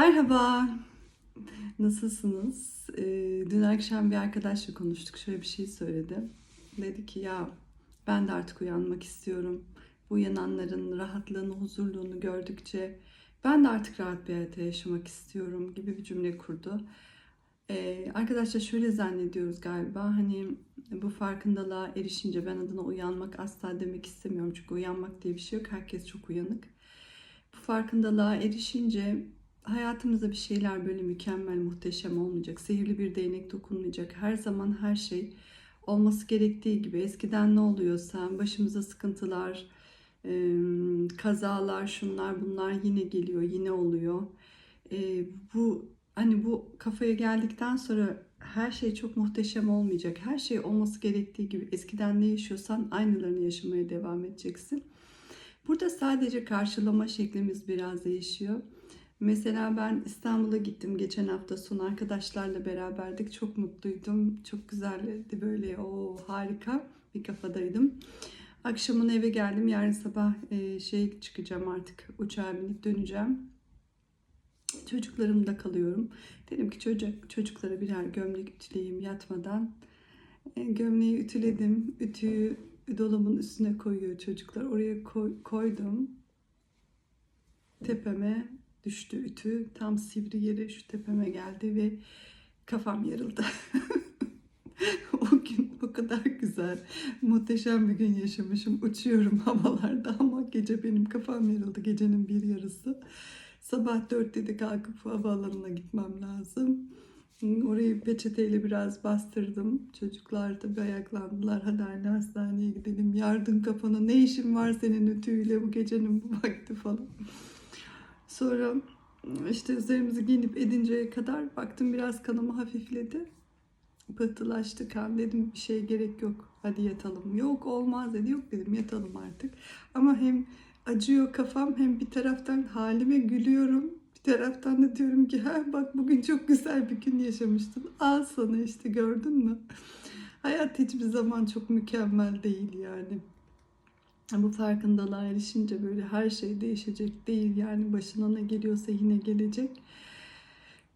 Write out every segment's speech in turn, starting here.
Merhaba. Nasılsınız? Ee, dün akşam bir arkadaşla konuştuk. Şöyle bir şey söyledi. Dedi ki ya ben de artık uyanmak istiyorum. Bu uyananların rahatlığını, huzurluğunu gördükçe ben de artık rahat bir hayata yaşamak istiyorum gibi bir cümle kurdu. Ee, arkadaşlar şöyle zannediyoruz galiba hani bu farkındalığa erişince ben adına uyanmak asla demek istemiyorum. Çünkü uyanmak diye bir şey yok. Herkes çok uyanık. Bu farkındalığa erişince hayatımızda bir şeyler böyle mükemmel, muhteşem olmayacak. Sihirli bir değnek dokunmayacak. Her zaman her şey olması gerektiği gibi. Eskiden ne oluyorsa başımıza sıkıntılar, kazalar, şunlar bunlar yine geliyor, yine oluyor. Bu hani bu kafaya geldikten sonra her şey çok muhteşem olmayacak. Her şey olması gerektiği gibi. Eskiden ne yaşıyorsan aynılarını yaşamaya devam edeceksin. Burada sadece karşılama şeklimiz biraz değişiyor. Mesela ben İstanbul'a gittim geçen hafta sonu arkadaşlarla beraberdik. Çok mutluydum. Çok güzeldi böyle o harika bir kafadaydım. Akşamın eve geldim. Yarın sabah e, şey çıkacağım artık. Uçağa binip döneceğim. Çocuklarımda kalıyorum. Dedim ki çocuk çocuklara birer gömlek ütüleyeyim yatmadan. E, gömleği ütüledim. Ütüyü dolabın üstüne koyuyor çocuklar. Oraya koy- koydum. Tepeme düştü ütü. Tam sivri yere şu tepeme geldi ve kafam yarıldı. o gün o kadar güzel, muhteşem bir gün yaşamışım. Uçuyorum havalarda ama gece benim kafam yarıldı. Gecenin bir yarısı. Sabah dörtte kalkıp havaalanına gitmem lazım. Orayı peçeteyle biraz bastırdım. Çocuklar da bir ayaklandılar. Hadi anne hastaneye gidelim. Yardın kafana. Ne işin var senin ütüyle bu gecenin bu vakti falan. Sonra işte üzerimizi giyinip edinceye kadar baktım biraz kanımı hafifledi. Pıhtılaştı kan dedim bir şey gerek yok. Hadi yatalım. Yok olmaz dedi. Yok dedim yatalım artık. Ama hem acıyor kafam hem bir taraftan halime gülüyorum. Bir taraftan da diyorum ki ha bak bugün çok güzel bir gün yaşamıştın. Al sana işte gördün mü? Hayat hiçbir zaman çok mükemmel değil yani. Bu farkındalığa erişince böyle her şey değişecek değil. Yani başına ne geliyorsa yine gelecek.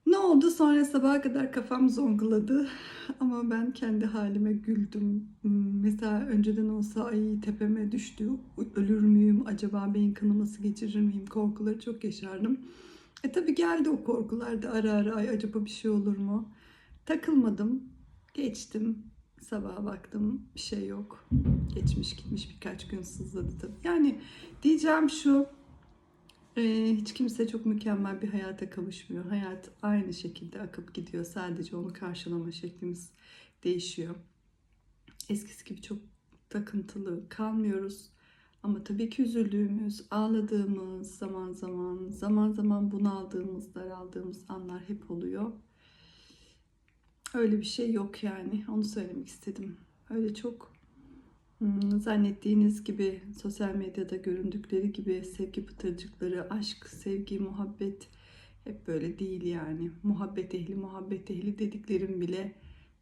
Ne oldu? Sonra sabaha kadar kafam zonkuladı. Ama ben kendi halime güldüm. Hmm, Mesela önceden olsa ay tepeme düştü, ölür müyüm, acaba beyin kanaması geçirir miyim korkuları çok yaşardım. E tabi geldi o korkular da ara ara ay acaba bir şey olur mu? Takılmadım, geçtim. Sabaha baktım bir şey yok. Geçmiş gitmiş birkaç gün sızladı tabii. Yani diyeceğim şu, ee, hiç kimse çok mükemmel bir hayata kavuşmuyor. Hayat aynı şekilde akıp gidiyor. Sadece onu karşılama şeklimiz değişiyor. Eskisi gibi çok takıntılı kalmıyoruz. Ama tabii ki üzüldüğümüz, ağladığımız zaman zaman, zaman zaman bunaldığımız, daraldığımız anlar hep oluyor. Öyle bir şey yok yani. Onu söylemek istedim. Öyle çok Hmm, Zannettiğiniz gibi sosyal medyada göründükleri gibi sevgi pıtırcıkları, aşk, sevgi, muhabbet hep böyle değil yani. Muhabbet ehli, muhabbet ehli dediklerim bile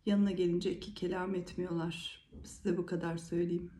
yanına gelince iki kelam etmiyorlar. Size bu kadar söyleyeyim.